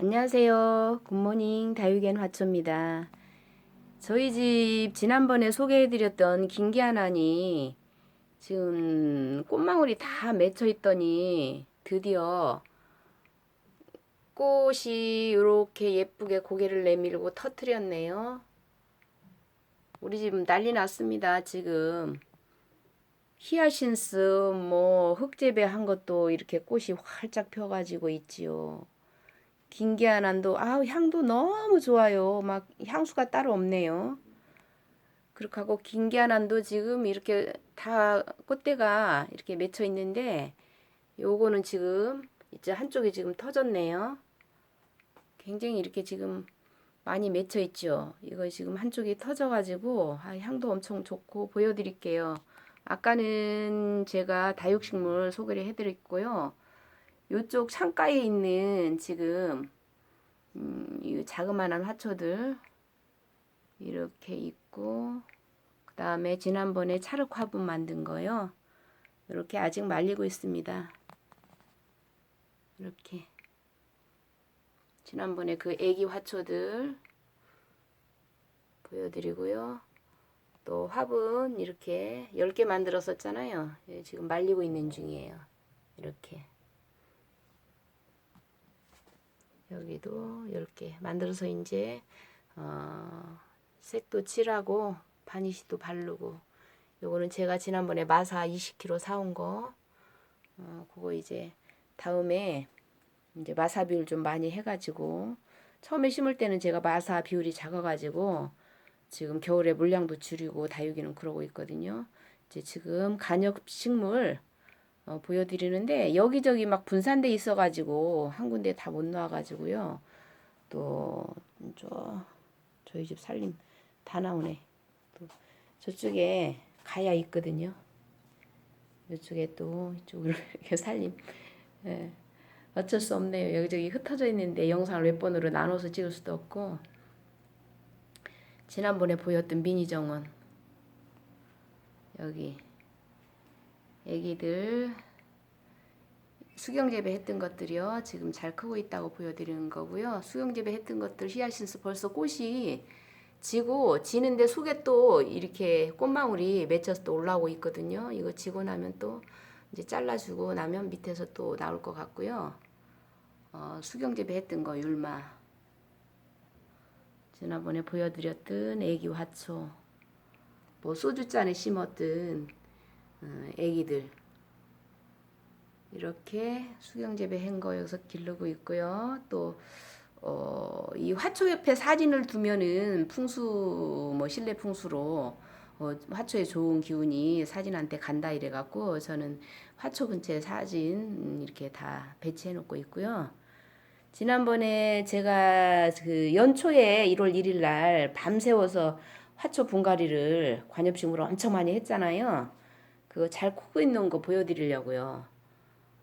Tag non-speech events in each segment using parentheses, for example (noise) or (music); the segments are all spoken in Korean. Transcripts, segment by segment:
안녕하세요. 굿모닝 다육엔 화초입니다. 저희 집 지난번에 소개해드렸던 김기아난이 지금 꽃망울이 다 맺혀 있더니 드디어 꽃이 이렇게 예쁘게 고개를 내밀고 터트렸네요. 우리 집 난리 났습니다. 지금 히아신스 뭐 흙재배 한 것도 이렇게 꽃이 활짝 펴가지고 있지요. 김기아난도 아우 향도 너무 좋아요. 막 향수가 따로 없네요. 그렇게 하고 김기아난도 지금 이렇게 다 꽃대가 이렇게 맺혀 있는데 요거는 지금 이제 한쪽이 지금 터졌네요. 굉장히 이렇게 지금 많이 맺혀 있죠. 이거 지금 한쪽이 터져 가지고 아, 향도 엄청 좋고 보여 드릴게요. 아까는 제가 다육식물 소개를 해 드렸고요. 요쪽 창가에 있는 지금 음, 이 자그마한 화초들 이렇게 있고 그 다음에 지난번에 찰흙 화분 만든 거요. 이렇게 아직 말리고 있습니다. 이렇게 지난번에 그 애기 화초들 보여드리고요. 또 화분 이렇게 10개 만들었었잖아요. 예, 지금 말리고 있는 중이에요. 이렇게 여기도 10개 만들어서 이제 어, 색도 칠하고 바니시도 바르고 요거는 제가 지난번에 마사 20kg 사온 거 어, 그거 이제 다음에 이제 마사 비율 좀 많이 해가지고 처음에 심을 때는 제가 마사 비율이 작아가지고 지금 겨울에 물량도 줄이고 다육이는 그러고 있거든요. 이제 지금 간역 식물 어, 보여드리는데 여기저기 막 분산돼 있어가지고 한 군데 다 못 나와가지고요. 또 저 저희 집 살림 다 나오네. 또 저쪽에 가야 있거든요. 이쪽에 또 이쪽으로 (laughs) 이렇게 살림. 예. 어쩔 수 없네요. 여기저기 흩어져 있는데 영상을 몇 번으로 나눠서 찍을 수도 없고 지난번에 보였던 미니 정원 여기 애기들 수경 재배 했던 것들이요. 지금 잘 크고 있다고 보여드리는 거고요. 수경 재배 했던 것들 히아신스 벌써 꽃이 지고 지는데 속에 또 이렇게 꽃망울이 맺혀서 또 올라오고 있거든요. 이거 지고 나면 또 이제 잘라주고 나면 밑에서 또 나올 것 같고요. 어, 수경 재배 했던 거 율마 지난번에 보여드렸던 애기 화초 뭐 소주잔에 심었던 어, 애기들 이렇게 수경재배 한거 여기서 기르고 있고요. 또 어, 이 화초 옆에 사진을 두면은 풍수 뭐 실내 풍수로 어, 화초에 좋은 기운이 사진한테 간다 이래 갖고 저는 화초 근처에 사진 음, 이렇게 다 배치해 놓고 있고요. 지난번에 제가 그 연초에 1월 1일 날 밤새워서 화초 분갈이를 관엽식으로 엄청 많이 했잖아요. 그거 잘 크고 있는 거 보여드리려고요.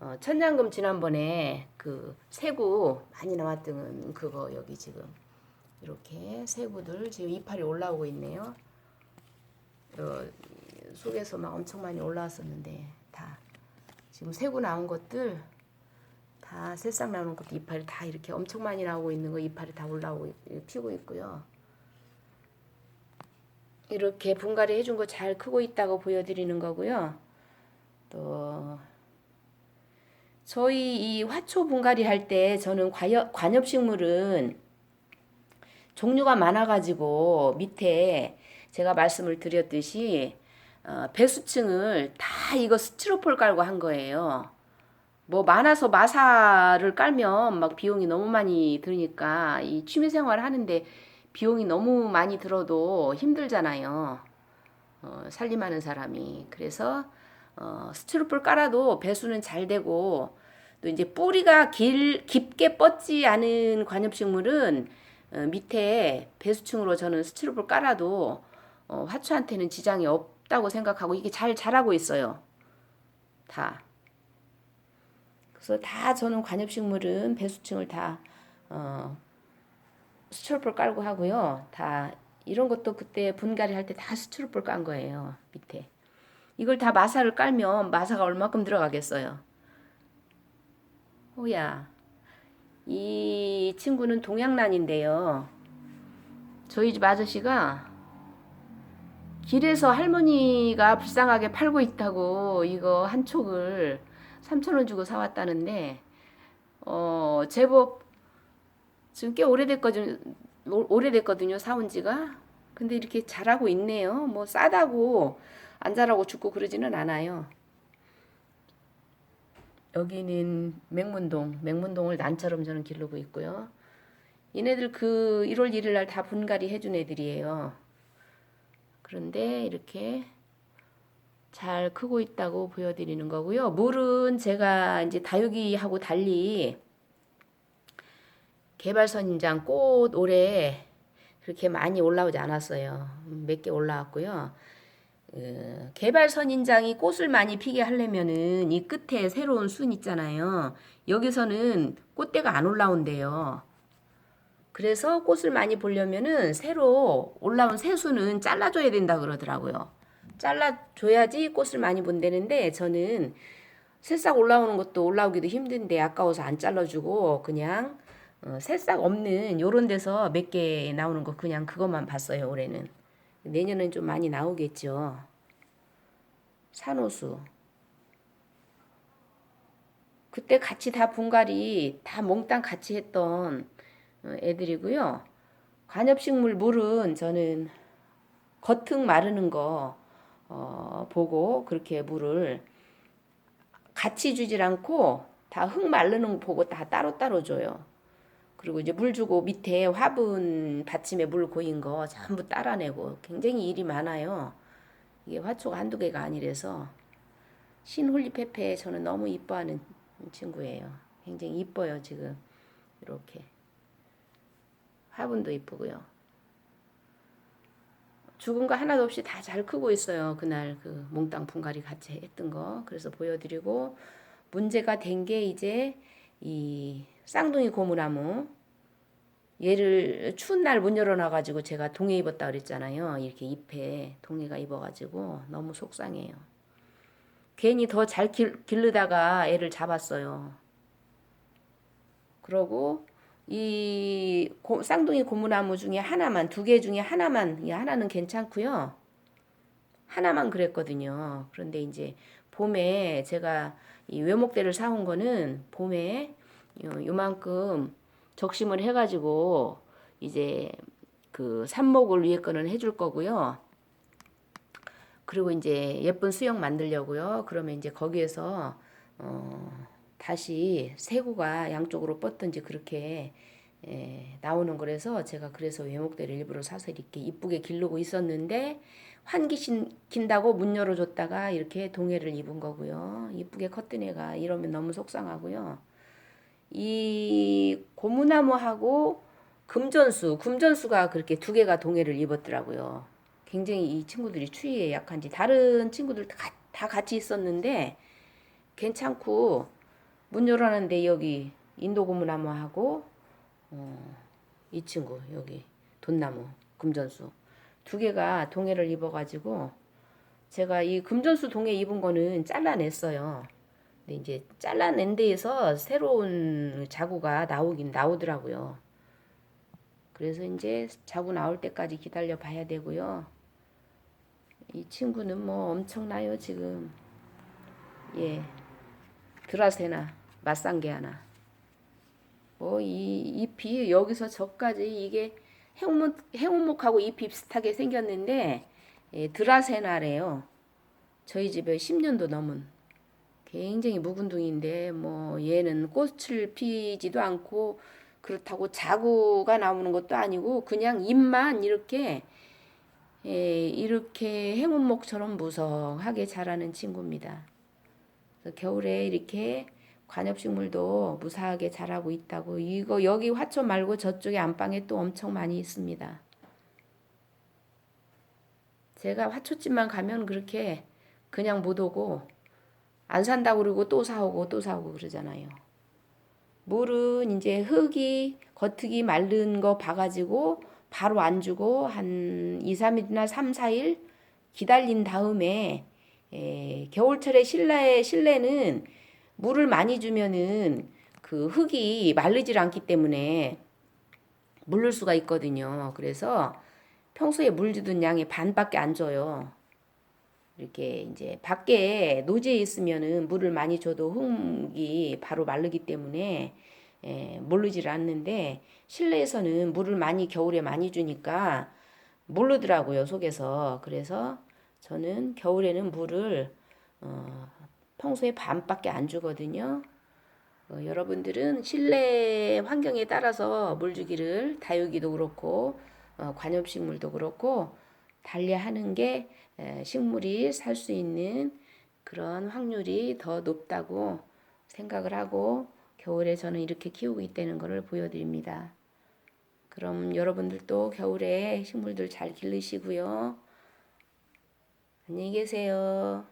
어, 천장금 지난번에 그 새구 많이 나왔던 그거 여기 지금 이렇게 새구들 지금 이파리 올라오고 있네요. 어, 속에서 막 엄청 많이 올라왔었는데 다 지금 새구 나온 것들 다 새싹 나오는 것도 이파리 다 이렇게 엄청 많이 나오고 있는 거 이파리 다 올라오고 있- 피고 있고요. 이렇게 분갈이 해준 거 잘 크고 있다고 보여드리는 거고요. 또 저희 이 화초 분갈이 할 때 저는 관엽, 관엽식물은 종류가 많아가지고 밑에 제가 말씀을 드렸듯이 어, 배수층을 다 이거 스티로폴 깔고 한 거예요. 뭐 많아서 마사를 깔면 막 비용이 너무 많이 드니까 이 취미생활 하는데 비용이 너무 많이 들어도 힘들잖아요. 어, 살림하는 사람이. 그래서 어, 스티로폴 깔아도 배수는 잘 되고 또 이제 뿌리가 길, 깊게 뻗지 않은 관엽식물은 어, 밑에 배수층으로 저는 스티로폴 깔아도 어, 화초한테는 지장이 없다고 생각하고 이게 잘 자라고 있어요. 다. 그래서 다 저는 관엽식물은 배수층을 다 어, 스티로폴 깔고 하고요. 다 이런 것도 그때 분갈이 할 때다 스티로폴 깐 거예요. 밑에. 이걸 다 마사를 깔면 마사가 얼마큼 들어가겠어요. 호야, 이이 친구는 동양란인데요. 저희 집 아저씨가 길에서 할머니가 불쌍하게 팔고 있다고 이거 한 촉을 3,000원 주고 사왔다는데 어 제법 지금 꽤 오래됐거든요. 오- 오래됐거든요. 사온 지가. 근데 이렇게 자라고 있네요. 뭐 싸다고 안 자라고 죽고 그러지는 않아요. 여기는 맹문동, 맹문동을 난처럼 저는 기르고 있고요. 얘네들 그 1월 1일 날 다 분갈이 해준 애들이에요. 그런데 이렇게 잘 크고 있다고 보여드리는 거고요. 물은 제가 이제 다육이하고 달리 개발선인장 꽃 올해 그렇게 많이 올라오지 않았어요. 몇 개 올라왔고요. 어, 개발선인장이 꽃을 많이 피게 하려면은 이 끝에 새로운 순 있잖아요. 여기서는 꽃대가 안 올라온대요. 그래서 꽃을 많이 보려면은 새로 올라온 새 순은 잘라줘야 된다 그러더라고요. 잘라줘야지 꽃을 많이 본다는데 저는 새싹 올라오는 것도 올라오기도 힘든데 아까워서 안 잘라주고 그냥 어, 새싹 없는 요런 데서 몇 개 나오는 거 그냥 그것만 봤어요 올해는. 내년엔 좀 많이 나오겠죠. 산호수. 그때 같이 다 분갈이 다 몽땅 같이 했던 어, 애들이고요. 관엽식물 물은 저는 겉흙 마르는 거 어, 보고 그렇게 물을 같이 주질 않고 다 흙 마르는 거 보고 다 따로따로 줘요. 그리고 이제 물 주고 밑에 화분 받침에 물 고인 거 전부 따라내고 굉장히 일이 많아요. 이게 화초가 한두 개가 아니라서 신홀리페페 저는 너무 이뻐하는 친구예요. 굉장히 이뻐요 지금 이렇게 화분도 이쁘고요. 죽은 거 하나도 없이 다 잘 크고 있어요. 그날 그 몽땅 분갈이 같이 했던 거 그래서 보여드리고 문제가 된 게 이제 이 쌍둥이 고무나무 얘를 추운 날 문 열어놔가지고 제가 동해 입었다 그랬잖아요. 이렇게 잎에 동해가 입어가지고 너무 속상해요. 괜히 더잘 기르다가 애를 잡았어요. 그러고 이 고, 쌍둥이 고무나무 중에 하나만 두 개 중에 하나만 이 하나는 괜찮고요. 하나만 그랬거든요. 그런데 이제 봄에 제가 이 외목대를 사온 거는 봄에 요, 요만큼 적심을 해가지고 이제 그 삽목을 위에 거는 해줄 거고요. 그리고 이제 예쁜 수영 만들려고요. 그러면 이제 거기에서 어 다시 세구가 양쪽으로 뻗든지 그렇게 에, 나오는 거라서 제가 그래서 외목대를 일부러 사서 이렇게 이쁘게 기르고 있었는데 환기 시킨다고 문 열어줬다가 이렇게 동해를 입은 거고요. 이쁘게 컸던 애가 이러면 너무 속상하고요. 이 고무나무하고 금전수, 금전수가 그렇게 두 개가 동해를 입었더라고요. 굉장히 이 친구들이 추위에 약한지 다른 친구들 다, 다 같이 있었는데 괜찮고 문 열어놨는데 여기 인도 고무나무하고 어, 이 친구 여기 돈나무 금전수 두 개가 동해를 입어가지고 제가 이 금전수 동해 입은 거는 잘라냈어요. 근데 이제 잘라낸 데에서 새로운 자구가 나오긴 나오더라고요. 그래서 이제 자구 나올 때까지 기다려 봐야 되고요. 이 친구는 뭐 엄청나요 지금. 예. 드라세나 맛상게 하나. 뭐 이 잎이 여기서 저까지 이게 해운목 해운목하고 잎이 비슷하게 생겼는데 예, 드라세나래요. 저희 집에 10년도 넘은 굉장히 묵은둥인데 뭐 얘는 꽃을 피지도 않고 그렇다고 자구가 나오는 것도 아니고 그냥 잎만 이렇게 예, 이렇게 행운목처럼 무성하게 자라는 친구입니다. 겨울에 이렇게 관엽식물도 무사하게 자라고 있다고 이거 여기 화초 말고 저쪽에 안방에 또 엄청 많이 있습니다. 제가 화초집만 가면 그렇게 그냥 못 오고 안 산다고 그러고 또 사오고 또 사오고 그러잖아요. 물은 이제 흙이 겉흙이 마른 거 봐가지고 바로 안 주고 한 2, 3일이나 3, 4일 기다린 다음에 에, 겨울철에 실내 실내는 물을 많이 주면은 그 흙이 마르질 않기 때문에 물를 수가 있거든요. 그래서 평소에 물 주던 양의 반밖에 안 줘요. 이렇게 이제 밖에 노지에 있으면은 물을 많이 줘도 흙이 바로 마르기 때문에 예, 모르지를 않는데 실내에서는 물을 많이 겨울에 많이 주니까 모르더라고요 속에서 그래서 저는 겨울에는 물을 어, 평소에 반밖에 안 주거든요. 어, 여러분들은 실내 환경에 따라서 물 주기를 다육이도 그렇고 어, 관엽식물도 그렇고 달리하는 게 에, 식물이 살 수 있는 그런 확률이 더 높다고 생각을 하고 겨울에 저는 이렇게 키우고 있다는 것을 보여드립니다. 그럼 여러분들도 겨울에 식물들 잘 기르시고요. 안녕히 계세요.